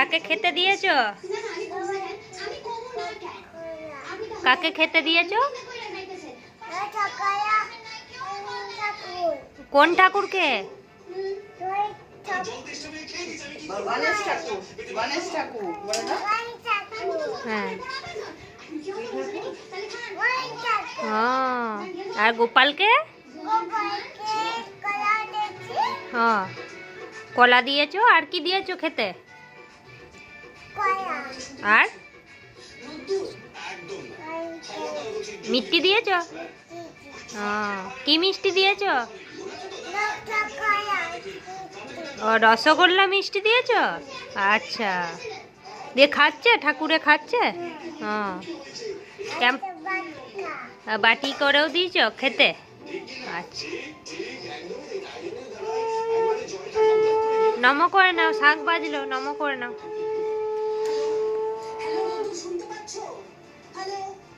কাকে খেতে দিয়েছ? কাকে খেতে দিয়েছ? কোন ঠাকুরকে? হ্যাঁ। আর গোপালকে? হ্যাঁ কলা দিয়েছ? আর কি দিয়েছ খেতে? আর? মিষ্টি দিয়েছ? কি মিষ্টি দিয়েছ? ও, রসগোল্লা মিষ্টি দিয়েছ? আচ্ছা। দিয়ে খাচ্ছে? ঠাকুরে খাচ্ছে? বাটি করেও দিয়েছ খেতে? আচ্ছা। নম করে নাও, শাক বাজলো, নম করে নাও। Hello.